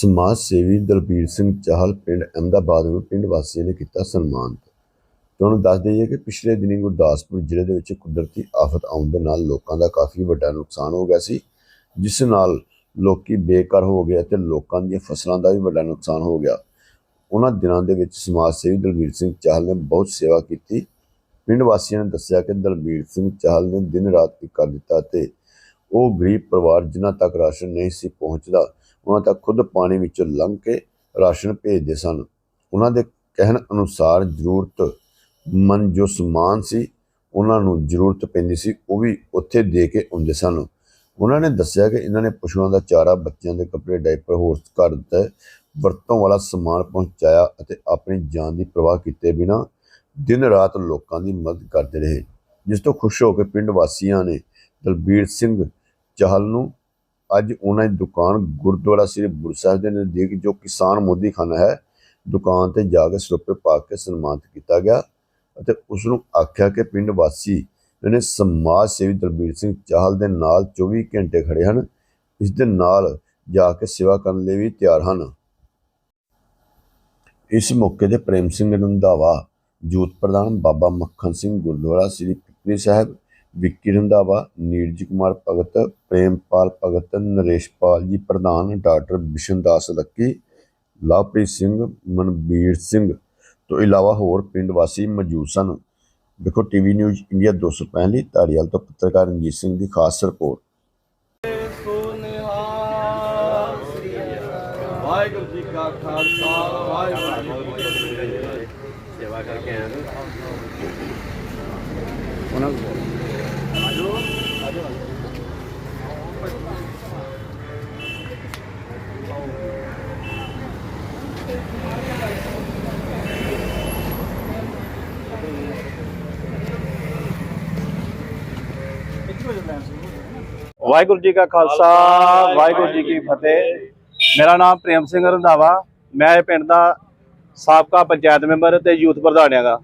ਸਮਾਜ ਸੇਵੀ ਦਲਬੀਰ ਸਿੰਘ ਚਾਹਲ ਪਿੰਡ ਅਹਿਮਦਾਬਾਦ ਨੂੰ ਪਿੰਡ ਵਾਸੀਆਂ ਨੇ ਕੀਤਾ ਸਨਮਾਨਿਤ। ਤੁਹਾਨੂੰ ਦੱਸ ਦਈਏ ਕਿ ਪਿਛਲੇ ਦਿਨੀ ਗੁਰਦਾਸਪੁਰ ਜ਼ਿਲ੍ਹੇ ਦੇ ਵਿੱਚ ਕੁਦਰਤੀ ਆਫਤ ਆਉਣ ਦੇ ਨਾਲ ਲੋਕਾਂ ਦਾ ਕਾਫੀ ਵੱਡਾ ਨੁਕਸਾਨ ਹੋ ਗਿਆ ਸੀ, ਜਿਸ ਨਾਲ ਲੋਕੀ ਬੇਕਾਰ ਹੋ ਗਏ ਅਤੇ ਲੋਕਾਂ ਦੀਆਂ ਫਸਲਾਂ ਦਾ ਵੀ ਵੱਡਾ ਨੁਕਸਾਨ ਹੋ ਗਿਆ। ਉਹਨਾਂ ਦਿਨਾਂ ਦੇ ਵਿੱਚ ਸਮਾਜ ਸੇਵੀ ਦਲਬੀਰ ਸਿੰਘ ਚਾਹਲ ਨੇ ਬਹੁਤ ਸੇਵਾ ਕੀਤੀ। ਪਿੰਡ ਵਾਸੀਆਂ ਨੇ ਦੱਸਿਆ ਕਿ ਦਲਬੀਰ ਸਿੰਘ ਚਾਹਲ ਨੇ ਦਿਨ ਰਾਤ ਇੱਕ ਕਰ ਦਿੱਤਾ ਤੇ ਉਹ ਗਰੀਬ ਪਰਿਵਾਰ ਜਿਨ੍ਹਾਂ ਤੱਕ ਰਾਸ਼ਨ ਨਹੀਂ ਸੀ ਪਹੁੰਚਦਾ ਉਹਨਾਂ ਤੱਕ ਖੁਦ ਪਾਣੀ ਵਿੱਚੋਂ ਲੰਘ ਕੇ ਰਾਸ਼ਨ ਭੇਜਦੇ ਸਨ। ਉਹਨਾਂ ਦੇ ਕਹਿਣ ਅਨੁਸਾਰ ਜ਼ਰੂਰਤ ਮਨ ਜੋ ਸਮਾਨ ਸੀ, ਉਹਨਾਂ ਨੂੰ ਜ਼ਰੂਰਤ ਪੈਂਦੀ ਸੀ, ਉਹ ਵੀ ਉੱਥੇ ਦੇ ਕੇ ਆਉਂਦੇ ਸਨ। ਉਹਨਾਂ ਨੇ ਦੱਸਿਆ ਕਿ ਇਹਨਾਂ ਨੇ ਪਸ਼ੂਆਂ ਦਾ ਚਾਰਾ, ਬੱਚਿਆਂ ਦੇ ਕੱਪੜੇ ਡਾਈਪਰ ਹੋਰ ਘਰ ਦਾ ਵਰਤੋਂ ਵਾਲਾ ਸਮਾਨ ਪਹੁੰਚਾਇਆ ਅਤੇ ਆਪਣੀ ਜਾਨ ਦੀ ਪਰਵਾਹ ਕੀਤੇ ਬਿਨਾਂ ਦਿਨ ਰਾਤ ਲੋਕਾਂ ਦੀ ਮਦਦ ਕਰਦੇ ਰਹੇ। ਜਿਸ ਤੋਂ ਖੁਸ਼ ਹੋ ਕੇ ਪਿੰਡ ਵਾਸੀਆਂ ਨੇ ਦਲਬੀਰ ਸਿੰਘ ਚਾਹਲ ਨੂੰ ਅੱਜ ਉਹਨਾਂ ਦੀ ਦੁਕਾਨ ਗੁਰਦੁਆਰਾ ਸ੍ਰੀ ਗੁਰੂ ਸਾਹਿਬ ਦੇ ਨਜ਼ਦੀਕ, ਜੋ ਕਿਸਾਨ ਮੋਦੀ ਖਾਨਾ ਹੈ, ਦੁਕਾਨ ਤੇ ਜਾ ਕੇ ਸਰੋਪੇ ਪਾ ਕੇ ਸਨਮਾਨਿਤ ਕੀਤਾ ਗਿਆ ਅਤੇ ਉਸ ਨੂੰ ਆਖਿਆ ਕਿ ਪਿੰਡ ਵਾਸੀ ਨੇ ਸਮਾਜ ਸੇਵੀ ਦਲਬੀਰ ਸਿੰਘ ਚਾਹਲ ਦੇ ਨਾਲ 24 ਘੰਟੇ ਖੜੇ ਹਨ, ਇਸ ਦੇ ਨਾਲ ਜਾ ਕੇ ਸੇਵਾ ਕਰਨ ਲਈ ਵੀ ਤਿਆਰ ਹਨ। ਇਸ ਮੌਕੇ ਤੇ ਪ੍ਰੇਮ ਸਿੰਘ ਰੰਧਾਵਾ, ਜੂਤ ਪ੍ਰਧਾਨ ਬਾਬਾ ਮੱਖਣ ਸਿੰਘ ਗੁਰਦੁਆਰਾ ਸ੍ਰੀ ਪਿਪਲੀ ਸਾਹਿਬ ਵਿੱਕੀ ਰੰਧਾਵਾ ਨੀਰਜ ਕੁਮਾਰ ਭਗਤ ਪ੍ਰੇਮਪਾਲ ਭਗਤ ਨਰੇਸ਼ਪਾਲ ਜੀ ਪ੍ਰਧਾਨ ਡਾਕਟਰ ਬਿਸ਼ਨਦਾਸ ਲੱਕੀ ਲਵਪ੍ਰੀਤ ਸਿੰਘ ਮਨਬੀਰ ਸਿੰਘ। ਤੋਂ ਇਲਾਵਾ ਹੋਰ ਪਿੰਡ ਵਾਸੀ ਮੌਜੂਦ ਸਨ। ਦੇਖੋ ਟੀਵੀ ਨਿਊਜ਼ ਇੰਡੀਆ 265 ਧਾਰੀਵਾਲ ਤੋਂ ਪੱਤਰਕਾਰ ਰਣਜੀਤ ਸਿੰਘ ਦੀ ਖਾਸ ਰਿਪੋਰਟ। ਵਾਹਿਗੁਰੂ ਜੀ ਕਾ ਖਾਲਸਾ ਵਾਹਿਗੁਰੂ ਜੀ ਕੀ ਫਤਿਹ। ਸੇਵਾ ਕਰਕੇ ਆਇਆ ਨਾ। ਉਹਨਾਂ ਆਜੋ ਆਜੋ ਵਾਹਿਗੁਰੂ ਜੀ ਕਾ ਖਾਲਸਾ, ਵਾਹਿਗੁਰੂ ਜੀ ਕੀ ਫਤਿਹ। ਮੇਰਾ ਨਾਮ ਪ੍ਰੇਮ ਸਿੰਘ ਰੰਧਾਵਾ। ਮੈਂ ਇਹ ਪਿੰਡ ਦਾ ਸਾਬਕਾ ਪੰਚਾਇਤ ਮੈਂਬਰ ਤੇ ਯੂਥ ਪ੍ਰਧਾਨ ਹੈਗਾ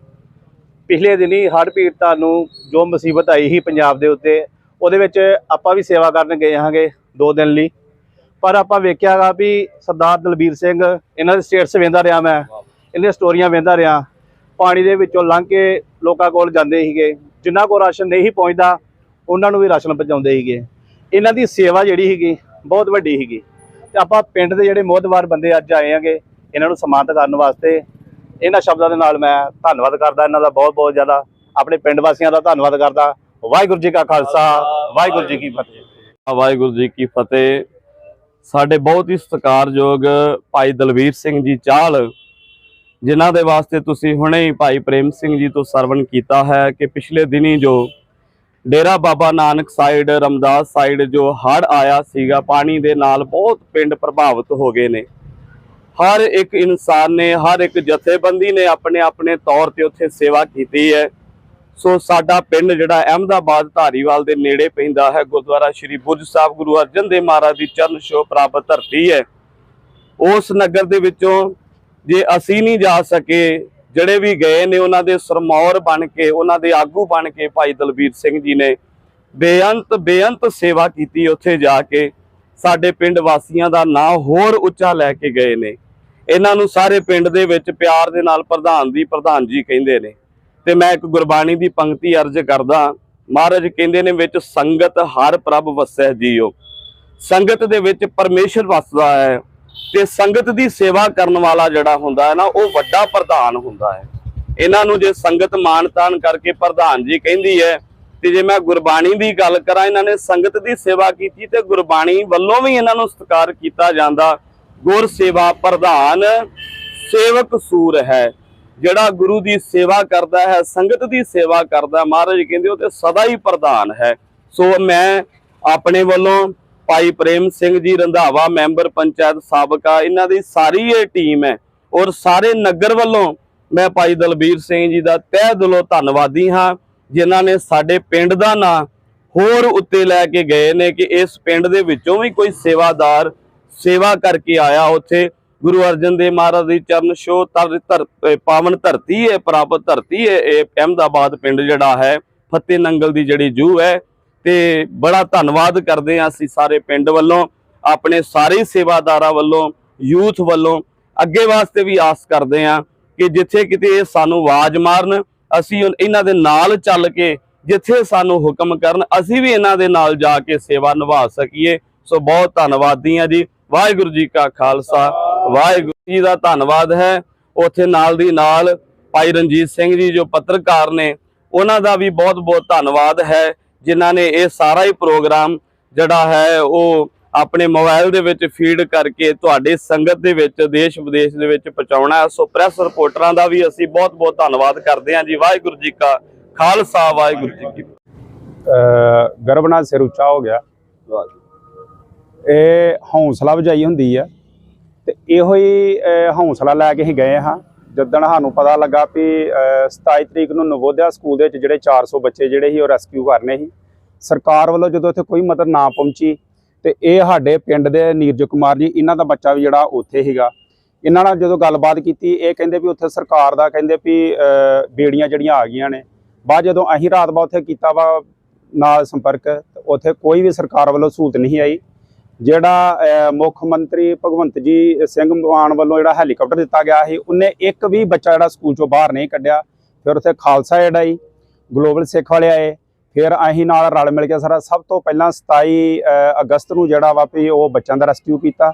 ਪਿਛਲੇ ਦਿਨੀ ਹੜ੍ਹ ਪੀੜਤਾਂ ਨੂੰ ਜੋ ਮੁਸੀਬਤ ਆਈ ਸੀ ਪੰਜਾਬ ਦੇ ਉੱਤੇ ਉਹਦੇ ਵਿੱਚ ਆਪਾਂ ਵੀ ਸੇਵਾ ਕਰਨ ਗਏ ਹਾਂਗੇ ਦੋ ਦਿਨ ਲਈ। ਪਰ ਆਪਾਂ ਵੇਖਿਆਗਾ ਵੀ ਸਰਦਾਰ ਦਲਬੀਰ ਸਿੰਘ, ਇਹਨਾਂ ਦੇ ਸਟੇਟਸ ਵੇਂਦਾ ਰਿਹਾ ਮੈਂ ਇਹਦੀਆਂ ਸਟੋਰੀਆਂ ਵੇਂਦਾ ਰਿਹਾ। ਪਾਣੀ ਦੇ ਵਿੱਚੋਂ ਲੰਘ ਕੇ ਲੋਕਾਂ ਕੋਲ ਜਾਂਦੇ ਸੀਗੇ। ਜਿਨ੍ਹਾਂ ਕੋਲ ਰਾਸ਼ਨ ਨਹੀਂ ਪਹੁੰਚਦਾ, ਉਹਨਾਂ ਨੂੰ ਵੀ ਰਾਸ਼ਨ ਪਹੁੰਚਾਉਂਦੇ ਸੀਗੇ। ਇਹਨਾਂ ਦੀ ਸੇਵਾ ਜਿਹੜੀ ਸੀਗੀ, ਬਹੁਤ ਵੱਡੀ ਸੀਗੀ। ਤੇ ਆਪਾਂ ਪਿੰਡ ਦੇ ਜਿਹੜੇ ਮੋਹਤਵਾਰ ਬੰਦੇ ਅੱਜ ਆਏ ਆਂਗੇ ਇਹਨਾਂ ਨੂੰ ਸਨਮਾਨਿਤ ਕਰਨ ਵਾਸਤੇ ਇਹਨਾਂ ਸ਼ਬਦਾਂ ਦੇ ਨਾਲ ਮੈਂ ਧੰਨਵਾਦ ਕਰਦਾ, ਇਹਨਾਂ ਦਾ ਬਹੁਤ ਬਹੁਤ ਜ਼ਿਆਦਾ, ਆਪਣੇ ਪਿੰਡ ਵਾਸੀਆਂ ਦਾ ਧੰਨਵਾਦ ਕਰਦਾ। ਵਾਹਿਗੁਰੂ ਜੀ ਕਾ ਖਾਲਸਾ ਵਾਹਿਗੁਰੂ ਜੀ ਕੀ ਫਤਿਹ। ਵਾਹਿਗੁਰੂ ਜੀ ਕੀ ਫਤਿਹ। ਸਾਡੇ ਬਹੁਤ ਹੀ ਸਤਿਕਾਰਯੋਗ ਭਾਈ ਦਲਵੀਰ ਸਿੰਘ ਜੀ ਚਾਹਲ ਜਿਨ੍ਹਾਂ ਦੇ ਵਾਸਤੇ ਤੁਸੀਂ ਹੁਣੇ ਹੀ ਭਾਈ ਪ੍ਰੇਮ ਸਿੰਘ ਜੀ ਤੋਂ ਸਰਵਣ ਕੀਤਾ ਹੈ ਕਿ ਪਿਛਲੇ ਦਿਨੀ ਜੋ ਡੇਰਾ ਬਾਬਾ ਨਾਨਕ ਸਾਈਡ ਰਮਦਾਸ ਸਾਈਡ ਜੋ ਹੜ ਆਇਆ ਸੀਗਾ ਪਾਣੀ ਦੇ ਨਾਲ ਬਹੁਤ ਪਿੰਡ ਪ੍ਰਭਾਵਿਤ ਹੋ ਗਏ ਨੇ। ਹਰ ਇੱਕ ਇਨਸਾਨ ਨੇ ਹਰ ਇੱਕ ਜਥੇਬੰਦੀ ਨੇ ਆਪਣੇ ਆਪਣੇ ਤੌਰ ਤੇ ਉੱਥੇ ਸੇਵਾ ਕੀਤੀ ਹੈ। ਸੋ ਸਾਡਾ ਪਿੰਡ ਜਿਹੜਾ ਅਹਿਮਦਾਬਾਦ ਧਾਰੀਵਾਲ ਦੇ ਨੇੜੇ ਪੈਂਦਾ ਹੈ, ਗੁਰਦੁਆਰਾ ਸ਼੍ਰੀ ਬੁੱਝ ਸਾਹਿਬ ਗੁਰੂ ਅਰਜਨ ਦੇਵ ਮਹਾਰਾਜ ਦੀ ਚਰਨ ਛੋਹ ਪ੍ਰਾਪਤ ਧਰਤੀ ਹੈ। ਉਸ ਨਗਰ ਦੇ ਵਿੱਚੋਂ ਜੇ ਅਸੀਂ ਨਹੀਂ ਜਾ ਸਕੇ, ਜਿਹੜੇ ਵੀ ਗਏ ਨੇ ਉਹਨਾਂ ਦੇ ਸਰਮੌਰ ਬਣ ਕੇ, ਉਹਨਾਂ ਦੇ ਆਗੂ ਬਣ ਕੇ ਭਾਈ ਦਲਬੀਰ ਸਿੰਘ ਜੀ ਨੇ ਬੇਅੰਤ ਬੇਅੰਤ ਸੇਵਾ ਕੀਤੀ ਉੱਥੇ ਜਾ ਕੇ। ਸਾਡੇ ਪਿੰਡ ਵਾਸੀਆਂ ਦਾ ਨਾਂ ਹੋਰ ਉੱਚਾ ਲੈ ਕੇ ਗਏ ਨੇ। ਇਹਨਾਂ ਨੂੰ ਸਾਰੇ ਪਿੰਡ ਦੇ ਵਿੱਚ ਪਿਆਰ ਦੇ ਨਾਲ ਪ੍ਰਧਾਨ ਦੀ ਪ੍ਰਧਾਨ ਜੀ ਕਹਿੰਦੇ ਨੇ। ਤੇ ਮੈਂ ਇੱਕ ਗੁਰਬਾਣੀ ਦੀ ਪੰਕਤੀ ਅਰਜ਼ ਕਰਦਾ ਮਹਾਰਾਜ ਕਹਿੰਦੇ ਨੇ ਵਿੱਚ ਸੰਗਤ ਹਰ ਪ੍ਰਭ ਵਸੈ ਜੀਓ। ਸੰਗਤ ਦੇ ਵਿੱਚ ਪਰਮੇਸ਼ਰ ਵਸਦਾ ਹੈ ਤੇ ਸੰਗਤ ਦੀ ਸੇਵਾ ਕਰਨ ਵਾਲਾ ਜਿਹੜਾ ਹੁੰਦਾ ਹੈ ਨਾ, ਉਹ ਵੱਡਾ ਪ੍ਰਧਾਨ ਹੁੰਦਾ ਹੈ। ਇਹਨਾਂ ਨੂੰ ਜੇ ਸੰਗਤ ਮਾਣ ਤਾਣ ਕਰਕੇ ਪ੍ਰਧਾਨ ਜੀ ਕਹਿੰਦੀ ਹੈ, ਤੇ ਜੇ ਮੈਂ ਗੁਰਬਾਣੀ ਦੀ ਗੱਲ ਕਰਾਂ, ਇਹਨਾਂ ਨੇ ਸੰਗਤ ਦੀ ਸੇਵਾ ਕੀਤੀ ਤੇ ਗੁਰਬਾਣੀ ਵੱਲੋਂ ਵੀ ਇਹਨਾਂ ਨੂੰ ਸਤਿਕਾਰ ਕੀਤਾ ਜਾਂਦਾ। ਗੁਰ ਸੇਵਾ ਪ੍ਰਧਾਨ ਸੇਵਕ ਸੂਰ ਹੈ। ਜਿਹੜਾ ਗੁਰੂ ਦੀ ਸੇਵਾ ਕਰਦਾ ਹੈ, ਸੰਗਤ ਦੀ ਸੇਵਾ ਕਰਦਾ ਮਹਾਰਾਜ ਕਹਿੰਦੇ ਉਹ ਤੇ ਸਦਾ ਹੀ ਪ੍ਰਧਾਨ ਹੈ। ਸੋ ਮੈਂ ਆਪਣੇ ਵੱਲੋਂ ਭਾਈ ਪ੍ਰੇਮ ਸਿੰਘ ਜੀ ਰੰਧਾਵਾ, ਮੈਂਬਰ ਪੰਚਾਇਤ ਸਾਬਕਾ, ਇਹਨਾਂ ਦੀ ਸਾਰੀ ਇਹ ਟੀਮ ਹੈ ਔਰ ਸਾਰੇ ਨਗਰ ਵੱਲੋਂ ਮੈਂ ਭਾਈ ਦਲਬੀਰ ਸਿੰਘ ਜੀ ਦਾ ਤਹਿ ਦਿਲੋਂ ਧੰਨਵਾਦੀ ਹਾਂ, ਜਿਨ੍ਹਾਂ ਨੇ ਸਾਡੇ ਪਿੰਡ ਦਾ ਨਾਂ ਹੋਰ ਉੱਤੇ ਲੈ ਕੇ ਗਏ ਨੇ ਕਿ ਇਸ ਪਿੰਡ ਦੇ ਵਿੱਚੋਂ ਵੀ ਕੋਈ ਸੇਵਾਦਾਰ ਸੇਵਾ ਕਰਕੇ ਆਇਆ ਉੱਥੇ। ਗੁਰੂ ਅਰਜਨ ਦੇਵ ਮਹਾਰਾਜ ਦੀ ਚਰਨ ਛੋਹ ਤਰ ਧਰ ਅਹ ਪਾਵਨ ਧਰਤੀ ਹੈ, ਪ੍ਰਾਪਤ ਧਰਤੀ ਹੈ, ਇਹ ਅਹਿਮਦਾਬਾਦ ਪਿੰਡ ਜਿਹੜਾ ਹੈ, ਫਤਿਹ ਨੰਗਲ ਦੀ ਜਿਹੜੀ ਜੂ ਹੈ, ਤੇ ਬੜਾ ਧੰਨਵਾਦ ਕਰਦੇ ਹਾਂ ਅਸੀਂ ਸਾਰੇ ਪਿੰਡ ਵੱਲੋਂ, ਆਪਣੇ ਸਾਰੇ ਸੇਵਾਦਾਰਾਂ ਵੱਲੋਂ, ਯੂਥ ਵੱਲੋਂ, ਅੱਗੇ ਵਾਸਤੇ ਵੀ ਆਸ ਕਰਦੇ ਹਾਂ ਕਿ ਜਿੱਥੇ ਕਿਤੇ ਇਹ ਸਾਨੂੰ ਆਵਾਜ਼ ਮਾਰਨ, ਅਸੀਂ ਇਹਨਾਂ ਦੇ ਨਾਲ ਚੱਲ ਕੇ ਜਿੱਥੇ ਸਾਨੂੰ ਹੁਕਮ ਕਰਨ, ਅਸੀਂ ਵੀ ਇਹਨਾਂ ਦੇ ਨਾਲ ਜਾ ਕੇ ਸੇਵਾ ਨਿਭਾ ਸਕੀਏ। ਸੋ ਬਹੁਤ ਧੰਨਵਾਦੀ ਹਾਂ ਜੀ। ਵਾਹਿਗੁਰੂ ਜੀ ਕਾ ਖਾਲਸਾ। ਵਾਹਿਗੁਰੂ ਜੀ ਦਾ ਧੰਨਵਾਦ ਹੈ। ਉੱਥੇ ਨਾਲ ਦੀ ਨਾਲ ਭਾਈ ਰਣਜੀਤ ਸਿੰਘ ਜੀ ਜੋ ਪੱਤਰਕਾਰ ਨੇ ਉਹਨਾਂ ਦਾ ਵੀ ਬਹੁਤ ਬਹੁਤ ਧੰਨਵਾਦ ਹੈ ਜਿਨ੍ਹਾਂ ਨੇ ਇਹ ਸਾਰਾ ਹੀ ਪ੍ਰੋਗਰਾਮ ਜਿਹੜਾ ਹੈ ਉਹ ਆਪਣੇ ਮੋਬਾਈਲ ਦੇ ਵਿੱਚ ਫੀਡ ਕਰਕੇ ਤੁਹਾਡੇ ਸੰਗਤ ਦੇ ਵਿੱਚ ਦੇਸ਼ ਵਿਦੇਸ਼ ਦੇ ਵਿੱਚ ਪਹੁੰਚਾਉਣਾ ਹੈ। ਸੋ ਪ੍ਰੈਸ ਰਿਪੋਰਟਰਾਂ ਦਾ ਵੀ ਅਸੀਂ ਬਹੁਤ ਬਹੁਤ ਧੰਨਵਾਦ ਕਰਦੇ ਹਾਂ ਜੀ। ਵਾਹਿਗੁਰੂ ਜੀ ਕਾ ਖਾਲਸਾ ਵਾਹਿਗੁਰੂ ਜੀ ਕੀ ਗਰਭ ਨਾਲ ਸਿਰ ਉੱਚਾ ਹੋ ਗਿਆ। ਇਹ ਹੌਸਲਾ ਵਜਾਈ ਹੁੰਦੀ ਆ। ਤੇ ਇਹੋ ਹੀ ਅਹ, ਹੌਸਲਾ ਲੈ ਕੇ ਅਸੀਂ ਗਏ ਹਾਂ। ਜਦੋਂ ਸਾਨੂੰ ਪਤਾ ਲੱਗਾ ਵੀ ਅਹ, 27 ਤਰੀਕ ਨੂੰ ਨਵੋਦਿਆ ਸਕੂਲ ਦੇ ਵਿੱਚ ਜਿਹੜੇ 400 ਬੱਚੇ ਜਿਹੜੇ ਸੀ ਉਹ ਰੈਸਕਿਊ ਕਰਨੇ ਸੀ। ਸਰਕਾਰ ਵੱਲੋਂ ਜਦੋਂ ਇੱਥੇ ਕੋਈ ਮਦਦ ਨਾ ਪਹੁੰਚੀ ਤੇ ਇਹ ਸਾਡੇ ਪਿੰਡ ਦੇ ਨੀਰਜ ਕੁਮਾਰ ਜੀ ਇਹਨਾਂ ਦਾ ਬੱਚਾ ਵੀ ਜਿਹੜਾ ਉੱਥੇ ਸੀਗਾ। ਇਹਨਾਂ ਨਾਲ ਜਦੋਂ ਗੱਲਬਾਤ ਕੀਤੀ ਇਹ ਕਹਿੰਦੇ ਵੀ ਉੱਥੇ ਸਰਕਾਰ ਦਾ ਕਹਿੰਦੇ ਵੀ ਬੇੜੀਆਂ ਜਿਹੜੀਆਂ ਆ ਗਈਆਂ ਨੇ। ਬਾਅਦ ਜਦੋਂ ਅਸੀਂ ਰਾਤ ਬਾ ਉੱਥੇ ਕੀਤਾ ਵਾ ਨਾਲ ਸੰਪਰਕ ਤੇ ਉੱਥੇ ਕੋਈ ਵੀ ਸਰਕਾਰ ਵੱਲੋਂ ਸਹੂਲਤ ਨਹੀਂ ਆਈ। ਜਿਹੜਾ ਮੁੱਖ ਮੰਤਰੀ ਭਗਵੰਤ ਜੀ ਸਿੰਘ ਮਾਨ ਵੱਲੋਂ ਜਿਹੜਾ ਹੈਲੀਕਾਪਟਰ ਦਿੱਤਾ ਗਿਆ ਸੀ, ਉਹਨੇ ਇੱਕ ਵੀ ਬੱਚਾ ਜਿਹੜਾ ਸਕੂਲ ਚੋਂ ਬਾਹਰ ਨਹੀਂ ਕੱਢਿਆ। ਫਿਰ ਉੱਥੇ ਖਾਲਸਾ ਏਡ ਆਈ, ਗਲੋਬਲ ਸਿੱਖ ਵਾਲੇ ਆਏ। ਫਿਰ ਅਸੀਂ ਨਾਲ ਰਲ ਮਿਲ ਕੇ ਸਾਰਾ, ਸਭ ਤੋਂ ਪਹਿਲਾਂ 27 ਅਗਸਤ ਨੂੰ ਜਿਹੜਾ ਵਾ ਵੀ ਉਹ ਬੱਚਿਆਂ ਦਾ ਰੈਸਕਿਊ ਕੀਤਾ।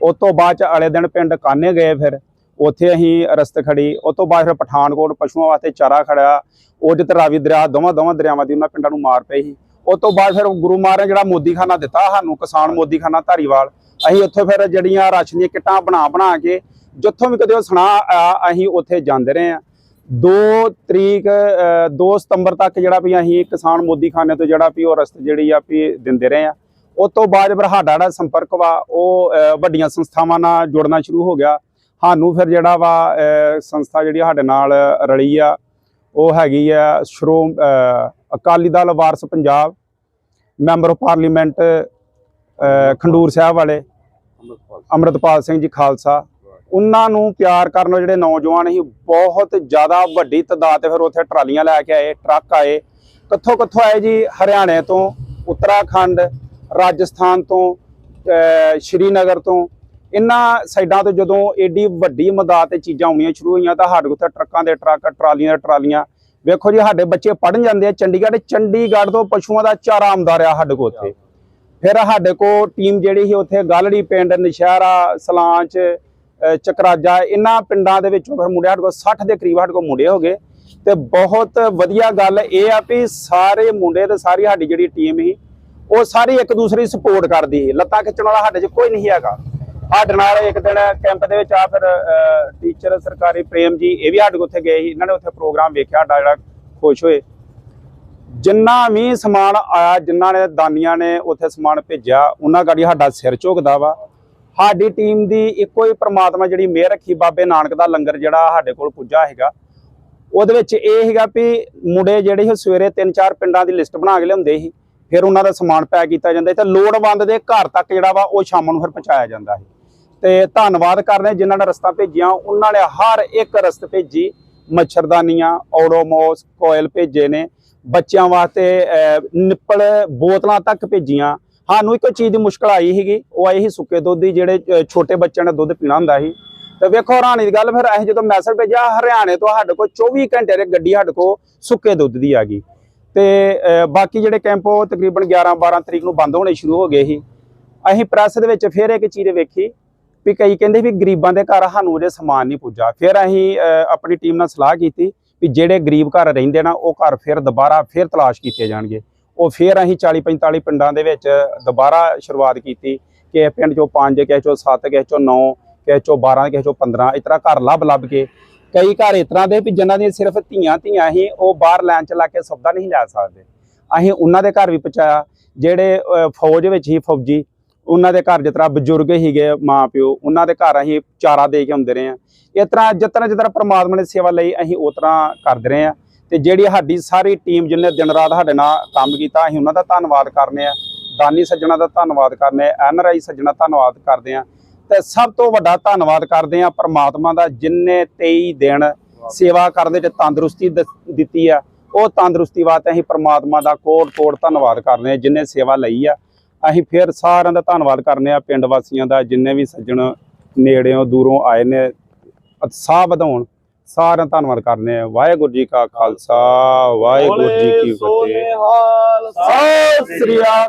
ਉਸ ਤੋਂ ਬਾਅਦ ਚ ਅਗਲੇ ਦਿਨ ਪਿੰਡ ਕਾਨੇ ਗਏ ਫਿਰ। ਉੱਥੇ ਅਸੀਂ ਰਸਤ ਖੜੀ ਉਸ ਤੋਂ ਬਾਅਦ ਫਿਰ ਪਠਾਨਕੋਟ ਪਸ਼ੂਆਂ ਵਾਸਤੇ ਚਾਰਾ ਖੜਿਆ ਉਹ ਜਿੱਤ ਰਾਵੀ ਦਰਿਆ ਦੋਵਾਂ ਦੋਵਾਂ ਦਰਿਆਵਾਂ ਦੀ ਉਹਨਾਂ ਪਿੰਡਾਂ ਨੂੰ ਮਾਰ ਪਈ ਸੀ। ਉਸ ਤੋਂ ਬਾਅਦ ਫਿਰ ਗੁਰੂ ਮਹਾਰਾਜ ਜਿਹੜਾ ਮੋਦੀਖਾਨਾ ਦਿੱਤਾ ਸਾਨੂੰ ਕਿਸਾਨ ਮੋਦੀਖਾਨਾ ਧਾਰੀਵਾਲ। ਅਸੀਂ ਉੱਥੇ ਫਿਰ ਜਿਹੜੀਆਂ ਰਾਸ਼ਨ ਦੀਆਂ ਕਿੱਟਾਂ ਬਣਾ ਬਣਾ ਕੇ ਜਿੱਥੋਂ ਵੀ ਕਦੇ ਉਹ ਸੁਣਾ ਆਇਆ, ਅਸੀਂ ਉੱਥੇ ਜਾਂਦੇ ਰਹੇ ਆ 2 ਤਰੀਕ 2 ਸਤੰਬਰ ਤੱਕ ਜਿਹੜਾ ਵੀ ਅਸੀਂ ਕਿਸਾਨ ਮੋਦੀਖਾਨੇ ਤੋਂ ਜਿਹੜਾ ਵੀ ਉਹ ਰਸਤ ਜਿਹੜੀ ਆ ਵੀ ਦਿੰਦੇ ਰਹੇ ਆ ਉਸ ਤੋਂ ਬਾਅਦ ਫਿਰ ਸਾਡਾ ਜਿਹੜਾ ਸੰਪਰਕ ਵਾ ਉਹ ਵੱਡੀਆਂ ਸੰਸਥਾਵਾਂ ਨਾਲ ਜੁੜਨਾ ਸ਼ੁਰੂ ਹੋ ਗਿਆ। ਸਾਨੂੰ ਫਿਰ ਜਿਹੜਾ ਵਾ ਸੰਸਥਾ ਜਿਹੜੀ ਸਾਡੇ ਨਾਲ ਰਲੀ ਆ ਉਹ ਹੈਗੀ ਆ Shiromani Akali Dal Waris Punjab. Member of parliament Khadoor Sahib ਵਾਲੇ, ਅੰਮ੍ਰਿਤਪਾਲ ਸਿੰਘ ਜੀ ਖਾਲਸਾ। ਉਹਨਾਂ ਨੂੰ ਪਿਆਰ ਕਰਨ ਜਿਹੜੇ ਨੌਜਵਾਨ ਸੀ, ਬਹੁਤ ਜ਼ਿਆਦਾ ਵੱਡੀ ਤਾਦਾਦ ਤੇ ਫਿਰ ਉੱਥੇ ਟਰਾਲੀਆਂ ਲੈ ਕੇ ਆਏ, ਟਰੱਕ ਆਏ। ਕਿੱਥੋਂ ਕਿੱਥੋਂ ਆਏ ਜੀ? ਹਰਿਆਣੇ ਤੋਂ, ਉੱਤਰਾਖੰਡ, ਰਾਜਸਥਾਨ ਤੋਂ ਸ਼੍ਰੀਨਗਰ ਤੋਂ। ਇਹਨਾਂ ਸਾਈਡਾਂ ਤੋਂ ਜਦੋਂ ਏਡੀ ਵੱਡੀ ਮਦਦ ਤੇ ਚੀਜ਼ਾਂ ਆਉਣੀਆਂ ਸ਼ੁਰੂ ਹੋਈਆਂ ਤਾਂ ਸਾਡੇ ਕੋਲ ਟਰੱਕਾਂ ਦੇ ਟਰੱਕ, ਟਰਾਲੀਆਂ ਦੇ ਟਰਾਲੀਆਂ ਵੇਖੋ ਜੀ, ਸਾਡੇ ਬੱਚੇ ਪੜਨ ਜਾਂਦੇ ਆ ਚੰਡੀਗੜ੍ਹ। ਚੰਡੀਗੜ੍ਹ ਤੋਂ ਪਸ਼ੂਆਂ ਦਾ ਚਾਰਾ ਆਉਂਦਾ ਰਿਹਾ ਸਾਡੇ ਕੋਲ ਉੱਥੇ। ਫਿਰ ਸਾਡੇ ਕੋਲ ਟੀਮ ਜਿਹੜੀ ਸੀ ਉੱਥੇ ਗਾਲੜੀ ਪਿੰਡ, ਨਸ਼ਹਿਰਾ, ਸਲਾਂਚ ਚਕਰਾਜਾ, ਇਹਨਾਂ ਪਿੰਡਾਂ ਦੇ ਵਿੱਚੋਂ ਫਿਰ ਮੁੰਡੇ ਸਾਡੇ ਕੋਲ 60 ਦੇ ਕਰੀਬ ਸਾਡੇ ਕੋਲ ਮੁੰਡੇ ਹੋ ਗਏ। ਤੇ ਬਹੁਤ ਵਧੀਆ ਗੱਲ ਇਹ ਆ ਵੀ ਸਾਰੇ ਮੁੰਡੇ ਤੇ ਸਾਰੀ ਸਾਡੀ ਜਿਹੜੀ ਟੀਮ ਸੀ, ਉਹ ਸਾਰੀ ਇੱਕ ਦੂਸਰੇ ਦੀ ਸਪੋਰਟ ਕਰਦੀ ਸੀ। ਲੱਤਾਂ ਖਿੱਚਣ ਵਾਲਾ ਸਾਡੇ 'ਚ ਕੋਈ ਨਹੀਂ ਹੈਗਾ। ਸਾਡੇ ਨਾਲ ਇੱਕ ਦਿਨ ਕੈਂਪ ਦੇ ਵਿੱਚ ਆ ਫਿਰ ਟੀਚਰ ਸਰਕਾਰੀ ਪ੍ਰੇਮ ਜੀ, ਇਹ ਵੀ ਸਾਡੇ ਕੋਲ ਉੱਥੇ ਗਏ ਸੀ। ਇਹਨਾਂ ਨੇ ਉੱਥੇ ਪ੍ਰੋਗਰਾਮ ਵੇਖਿਆ, ਸਾਡਾ ਜਿਹੜਾ ਖੁਸ਼ ਹੋਏ। ਜਿੰਨਾ ਵੀ ਸਮਾਨ ਆਇਆ ਜਿਨ੍ਹਾਂ ਨੇ ਦਾਨੀਆਂ ਨੇ ਉੱਥੇ ਸਮਾਨ ਭੇਜਿਆ, ਉਹਨਾਂ ਗਾੜੀ ਸਾਡਾ ਸਿਰ ਝੁਕਦਾ ਵਾ। ਸਾਡੀ ਟੀਮ ਦੀ ਇੱਕੋ ਹੀ ਪ੍ਰਮਾਤਮਾ ਜਿਹੜੀ ਮਿਹਰ ਰੱਖੀ, ਬਾਬੇ ਨਾਨਕ ਦਾ ਲੰਗਰ ਜਿਹੜਾ ਸਾਡੇ ਕੋਲ ਪੁੱਜਾ ਹੈਗਾ ਉਹਦੇ ਵਿੱਚ ਇਹ ਹੈਗਾ ਵੀ ਮੁੰਡੇ ਜਿਹੜੇ ਸੀ ਸਵੇਰੇ ਤਿੰਨ ਚਾਰ ਪਿੰਡਾਂ ਦੀ ਲਿਸਟ ਬਣਾ ਕੇ ਲਿਆਉਂਦੇ ਸੀ। ਫਿਰ ਉਹਨਾਂ ਦਾ ਸਮਾਨ ਪੈਕ ਕੀਤਾ ਜਾਂਦਾ ਸੀ ਤੇ ਲੋੜਵੰਦ ਦੇ ਘਰ ਤੱਕ ਜਿਹੜਾ ਵਾ, ਉਹ ਸ਼ਾਮ ਨੂੰ ਫਿਰ ਪਹੁੰਚਾਇਆ ਜਾਂਦਾ ਸੀ। ਤੇ ਧੰਨਵਾਦ ਕਰਦੇ ਜਿਨ੍ਹਾਂ ਨੇ ਰਸਤਾ ਭੇਜੀਆਂ। ਉਹਨਾਂ ਨੇ ਹਰ ਇੱਕ ਰਸਤ ਭੇਜੀ। ਮੱਛਰਦਾਨੀਆਂ ਔਡੋਮੋਸ ਕੋਇਲ ਭੇਜੇ ਨੇ। ਬੱਚਿਆਂ ਵਾਸਤੇ ਨਿੱਪਲ ਬੋਤਲਾਂ ਤੱਕ ਭੇਜੀਆਂ। ਸਾਨੂੰ ਇੱਕ ਚੀਜ਼ ਦੀ ਮੁਸ਼ਕਲ ਆਈ ਸੀਗੀ। ਉਹ ਆਈ ਸੀ ਸੁੱਕੇ ਦੁੱਧ ਦੀ, ਜਿਹੜੇ ਛੋਟੇ ਬੱਚਿਆਂ ਨੇ ਦੁੱਧ ਪੀਣਾ ਹੁੰਦਾ ਸੀ। ਤੇ ਵੇਖੋ ਹੈਰਾਨੀ ਦੀ ਗੱਲ, ਫਿਰ ਅਸੀਂ ਜਦੋਂ ਮੈਸੇਜ ਭੇਜਿਆ, ਹਰਿਆਣੇ ਤੋਂ ਸਾਡੇ ਕੋਲ 24 ਘੰਟੇ ਦੇ ਗੱਡੀ ਸਾਡੇ ਕੋਲ ਸੁੱਕੇ ਦੁੱਧ ਦੀ ਆ ਗਈ। ਤੇ ਬਾਕੀ ਜਿਹੜੇ ਕੈਂਪ ਉਹ ਤਕਰੀਬਨ 11 12 ਤਰੀਕ ਨੂੰ ਬੰਦ ਹੋਣੇ ਸ਼ੁਰੂ ਹੋ ਗਏ ਸੀ। ਅਸੀਂ ਪ੍ਰੈਸ ਦੇ ਵਿੱਚ ਫਿਰ ਇੱਕ ਚੀਜ਼ ਵੇਖੀ। ਵੀ ਕਈ ਕਹਿੰਦੇ ਵੀ ਗਰੀਬਾਂ ਦੇ ਘਰ ਸਾਨੂੰ ਜੇ ਸਮਾਨ ਨਹੀਂ ਪੁੱਜਾ ਫਿਰ ਅਸੀਂ ਆਪਣੀ ਟੀਮ ਨਾਲ ਸਲਾਹ ਕੀਤੀ ਵੀ ਜਿਹੜੇ ਗਰੀਬ ਘਰ ਰਹਿੰਦੇ ਨਾ, ਉਹ ਘਰ ਫਿਰ ਦੁਬਾਰਾ ਫਿਰ ਤਲਾਸ਼ ਕੀਤੇ ਜਾਣਗੇ। ਉਹ ਫਿਰ ਅਸੀਂ 40 45 ਪਿੰਡਾਂ ਦੇ ਵਿੱਚ ਦੁਬਾਰਾ ਸ਼ੁਰੂਆਤ ਕੀਤੀ ਕਿ ਪਿੰਡ ਚੋਂ 5 ਕਿਸੇ ਚੋਂ 7 ਕਿਸੇ ਚੋਂ 9 ਕਿਸੇ ਚੋਂ 12 ਕਿਸੇ ਚੋਂ 15 ਇਸ ਤਰ੍ਹਾਂ ਘਰ ਲੱਭ ਲੱਭ ਕੇ ਕਈ ਘਰ ਇਸ ਤਰ੍ਹਾਂ ਦੇ ਵੀ ਜਿਨ੍ਹਾਂ ਦੀਆਂ ਸਿਰਫ ਧੀਆਂ ਧੀਆਂ ਹੀ ਉਹ ਬਾਹਰ ਲੈਣ ਚ ਲਾ ਕੇ ਸੌਦਾ ਨਹੀਂ ਲੈ ਸਕਦੇ। ਅਸੀਂ ਉਹਨਾਂ ਦੇ ਘਰ ਵੀ ਪਹੁੰਚਾਇਆ, ਜਿਹੜੇ ਫੌਜ ਵਿੱਚ ਹੀ ਫੌਜੀ ਉਹਨਾਂ ਦੇ ਘਰ ਜਿਸ ਤਰ੍ਹਾਂ ਬਜ਼ੁਰਗ ਹੀਗੇ ਮਾਂ ਪਿਓ, ਉਹਨਾਂ ਦੇ ਘਰ ਅਸੀਂ ਚਾਰਾ ਦੇ ਕੇ ਆਉਂਦੇ ਰਹੇ ਆ ਇਸ ਤਰ੍ਹਾਂ ਜਿਸ ਤਰ੍ਹਾਂ ਜਿਸ ਤਰ੍ਹਾਂ ਪ੍ਰਮਾਤਮਾ ਨੇ ਸੇਵਾ ਲਈ ਅਸੀਂ ਉਸ ਤਰ੍ਹਾਂ ਕਰਦੇ ਰਹੇ ਆ ਤੇ ਜਿਹੜੀ ਸਾਡੀ ਸਾਰੀ ਟੀਮ ਜਿਹਨੇ ਦਿਨ ਰਾਤ ਸਾਡੇ ਨਾਲ ਕੰਮ ਕੀਤਾ, ਅਸੀਂ ਉਹਨਾਂ ਦਾ ਧੰਨਵਾਦ ਕਰਨੇ ਆ ਦਾਨੀ ਸੱਜਣਾ ਦਾ ਧੰਨਵਾਦ ਕਰਨੇ ਆ ਐਨਆਰਆਈ ਸੱਜਣਾ ਧੰਨਵਾਦ ਕਰਦੇ ਆ ਤੇ ਸਭ ਤੋਂ ਵੱਡਾ ਧੰਨਵਾਦ ਕਰਦੇ ਆ ਪ੍ਰਮਾਤਮਾ ਦਾ ਜਿਨਨੇ 23 ਦਿਨ ਸੇਵਾ ਕਰਨ ਦੇ ਤੇ ਤੰਦਰੁਸਤੀ ਦ- ਦਿੱਤੀ ਆ, ਉਹ ਤੰਦਰੁਸਤੀ ਵਾਸਤੇ ਅਸੀਂ ਪ੍ਰਮਾਤਮਾ ਦਾ ਕੋਟ ਕੋਟ ਧੰਨਵਾਦ ਕਰਦੇ ਆ ਜਿਨਨੇ ਸੇਵਾ ਲਈ ਆ। ਅਸੀਂ ਫਿਰ ਸਾਰਿਆਂ ਦਾ ਧੰਨਵਾਦ ਕਰਨੇ ਆ ਪਿੰਡ ਵਾਸੀਆਂ ਦਾ ਜਿੰਨੇ ਵੀ ਸੱਜਣ ਨੇੜਿਓਂ ਦੂਰੋਂ ਆਏ ਨੇ ਉਤਸ਼ਾਹ ਵਧਾਉਣ ਸਾਰਿਆਂ ਦਾ ਧੰਨਵਾਦ ਕਰਨੇ ਆ। ਵਾਹਿਗੁਰੂ ਜੀ ਕਾ ਖਾਲਸਾ ਵਾਹਿਗੁਰੂ ਜੀ ਕੀ ਫਤਿਹ। ਸਤਿ ਸ੍ਰੀ ਅਕਾਲ।